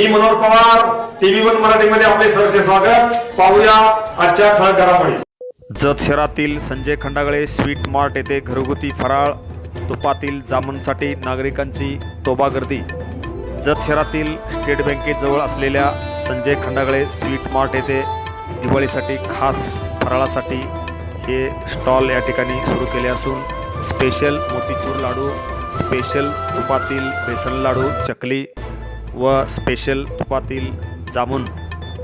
मी Manohar Pawar TV one मराठीमध्ये आपले सहर्ष स्वागत. पाहूया आजच्या ठळक घडामोडी. जत शहरातील संजय खंडागळे स्वीट मार्ट येथे घरगुती फराळ तुपातील जामूनसाठी नागरिकांची तोबा गर्दी जत शहरातील स्टेट बँकेजवळ असलेल्या संजय खंडागळे स्वीट मार्ट येथे दिवाळीसाठी खास फराळासाठी हे स्टॉल या ठिकाणी सुरू केले असून स्पेशल मोतीचूर लाडू स्पेशल तुपातील बेसन लाडू चकली व स्पेशल तुपातील जामून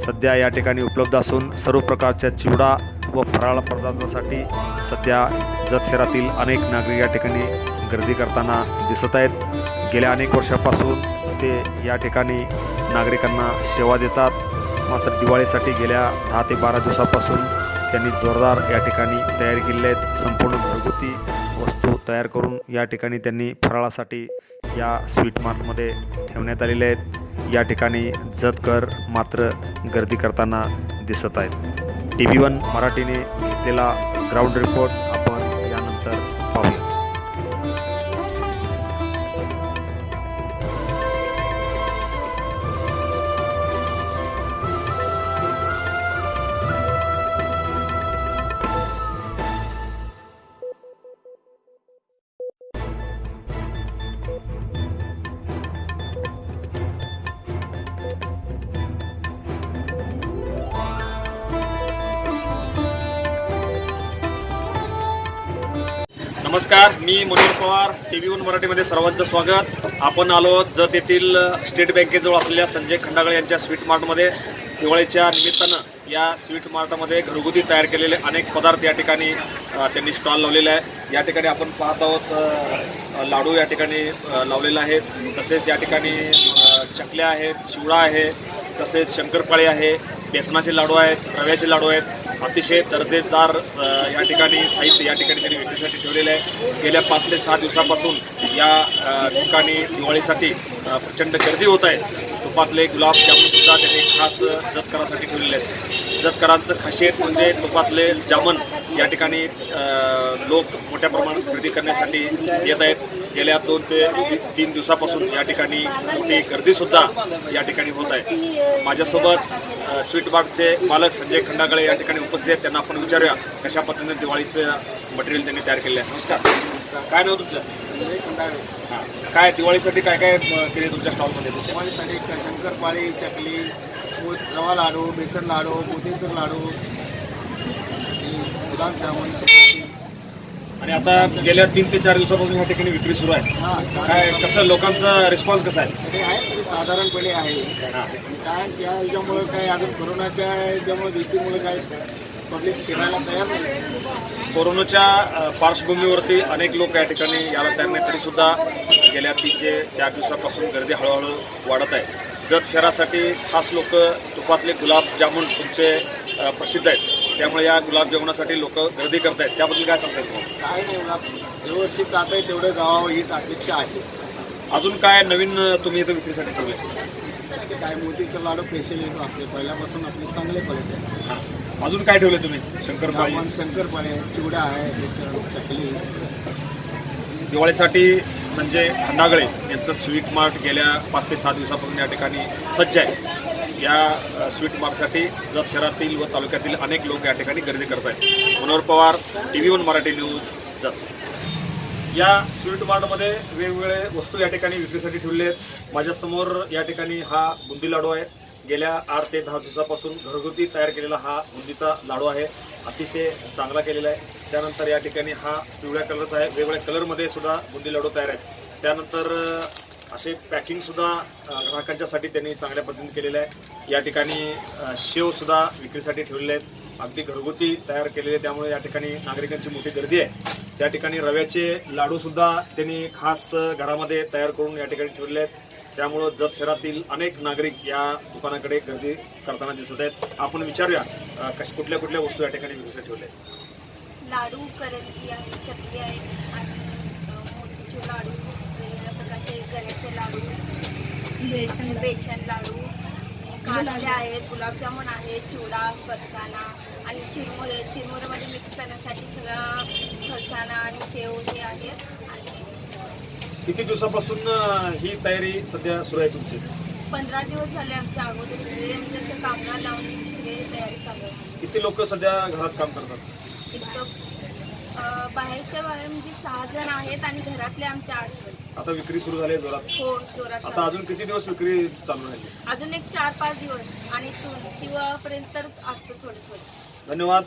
सध्या या ठिकाणी उपलब्ध असून सर्व प्रकारच्या चिवडा व फराळ पदार्थासाठी सध्या जत शहरातील अनेक नागरिक या ठिकाणी गर्दी करताना दिसत आहेत. गेल्या अनेक वर्षापासून ते या ठिकाणी नागरिकांना सेवा देतात. मात्र दिवाळीसाठी गेल्या दहा ते बारा दिवसापासून त्यांनी जोरदार या ठिकाणी तयारी केलेल्या आहेत. संपूर्ण घरगुती वस्तू तयार करून या ठिकाणी त्यांनी फराळासाठी या स्वीट मार्टमध्ये ठेवण्यात आलेले आहेत. या ठिकाणी जतकर मात्र गर्दी करताना दिसत आहेत. टी व्ही वन मराठीने घेतलेला ग्राउंड रिपोर्ट आपण यानंतर पाहूया. नमस्कार मी मनोहर पवार टीव्ही वन मराठीमध्ये सर्वांचं स्वागत. आपण आलो जत येथील स्टेट बँकेजवळ असलेल्या संजय खंडागळे यांच्या स्वीट मार्टमध्ये. दिवाळीच्या निमित्तानं या स्वीट मार्टमध्ये घरगुती तयार केलेले अनेक पदार्थ या ठिकाणी त्यांनी स्टॉल लावलेला आहे. या ठिकाणी आपण पाहत आहोत लाडू या ठिकाणी लावलेला आहे. तसेच या ठिकाणी चकल्या आहेत चिवडा आहे. तसेच शंकरपाळी आहे. बेसनाचे लाडू आहेत रव्याचे लाडू आहेत. अतिशय दर्जेदार या ठिकाणी साहित्य या ठिकाणी त्यांनी विक्रीसाठी ठेवलेलं आहे. गेल्या पाच ते सहा दिवसापासून या ठिकाणी दिवाळीसाठी प्रचंड गर्दी होत आहे. तुपातले गुलाबजामुन सुद्धा त्यांनी खास जतकरासाठी ठेवलेले आहेत. जतकरांचं खासियत म्हणजे तुपातले जामन या ठिकाणी लोक मोठ्या प्रमाणात खरेदी करण्यासाठी येत आहेत. गेल्या दोन ते तीन दिवसापासून या ठिकाणी मोठी गर्दीसुद्धा या ठिकाणी होत आहे. माझ्यासोबत स्वीट बागचे मालक संजय खंडागळे या ठिकाणी उपस्थित आहेत. त्यांना आपण विचारूया कशा पद्धतीने दिवाळीचं मटेरियल त्यांनी तयार केलेलं आहे नमस्कार. काय नाव तुमचं? हां. काय दिवाळीसाठी काय काय केले तुमच्या स्टॉलमध्ये? दिवाळीसाठी शंकरपाळी चकली रवा लाडू बेसन लाडू मोतीचूर लाडू गुलाबजामुन. आणि आता गेल्या तीन ते चार दिवसापासून या ठिकाणी विक्री सुरू आहे. हा काय. कसं लोकांचा रिस्पॉन्स कसा आहे? सगळे आहेत तरी साधारणपणे आहे. काय त्या ह्याच्यामुळे काय अजून कोरोनाच्या ह्याच्यामुळे भीतीमुळे काय पब्लिक फिरायला तयार नाही. कोरोनाच्या पार्श्वभूमीवरती अनेक लोक या ठिकाणी यायला तयार नाही तरी सुद्धा गेल्या तीन ते चार दिवसापासून गर्दी हळूहळू वाढत आहे. जत शहरासाठी खास लोक तुपातले गुलाबजामुन तुमचे अ, प्रसिद्ध आहेत. त्यामुळे या गुलाबजामुनासाठी लोक गर्दी करत आहेत. त्याबद्दल काय सांगता येईल तुम्हाला? काय नाही बघा व्यवस्थित जात आहे तेवढं जावावं हीच अपेक्षा आहे. अजून काय नवीन तुम्ही इथं विक्रीसाठी ठेवले काय? मोतीचूर लाडू स्पेशलिस्ट असले. पहिल्यापासून आपले चांगले क्वालिटी असते अजून काय ठेवले तुम्ही? शंकरपाळी. जामन शंकरपाळे चिवडा आहे बेसन चकली. दिवाळीसाठी संजय खंडागळे यांचं स्वीट मार्ट गेल्या पाच ते सहा दिवसापासून या ठिकाणी सज्ज आहे. या स्वीट मार्कसाठी जत शहरातील व तालुक्यातील अनेक लोक या ठिकाणी गर्दी करत आहेत. Manohar Pawar TV one Marathi news Jath. या स्वीट मार्टमध्ये वेगवेगळे वस्तू या ठिकाणी विक्रीसाठी ठेवले आहेत. माझ्यासमोर या ठिकाणी हा बुंदी लाडू आहे. गेल्या आठ ते दहा दिवसापासून घरगुती तयार केलेला हा बुंदीचा लाडू आहे. अतिशय चांगला केलेला आहे. त्यानंतर या ठिकाणी हा पिवळ्या कलरचा आहे. वेगवेगळ्या कलरमध्ये सुद्धा बुंदी लाडू तयार आहेत. त्यानंतर असे पॅकिंगसुद्धा ग्राहकांच्यासाठी त्यांनी चांगल्या पद्धतीने केलेलं आहे. या ठिकाणी शेवसुद्धा विक्रीसाठी ठेवलेले आहेत. अगदी घरगुती तयार केलेले त्यामुळे या ठिकाणी नागरिकांची मोठी गर्दी आहे. त्या ठिकाणी रव्याचे लाडूसुद्धा त्यांनी खास घरामध्ये तयार करून या ठिकाणी ठेवले आहेत. त्यामुळं जत शहरातील अनेक नागरिक या दुकानाकडे गर्दी करताना दिसत आहेत. आपण विचारूया कश कुठल्या कुठल्या वस्तू या ठिकाणी विक्रीसाठी ठेवल्या आहेत? लाडू करंजी आहे चकली आहे मोतीचूर लाडू वेगवेगळ्या प्रकारचे गऱ्याचे लाडू बेसन बेसन लाडू कांदे आहेत गुलाबजामुन आहे चिवडा फरसाणा आणि चिरमुरे. चिरमुरेमध्ये मिक्स करण्यासाठी सगळं फरसाणा आणि शेव हे आहे. आणि किती दिवसापासून ही तयारी सध्या सुरू आहे तुमची? पंधरा दिवस झाले आमच्या अगोदर म्हणजे असं कामगार लावण्याची सगळी तयारी चालू आहे. किती लोक सध्या घरात काम करतात? इथं अं, बाहेरच्या बाहेर म्हणजे सहा जण आहेत आणि घरातले आमचे आठ जण आता विक्री सुरू झाली आहे जोरात? हो जोरात आता. अजून किती दिवस विक्री चालू राहिली? अजून एक चार पाच दिवस आणि तुळशीवापर्यंत तर असतं थोडं थोडं. धन्यवाद.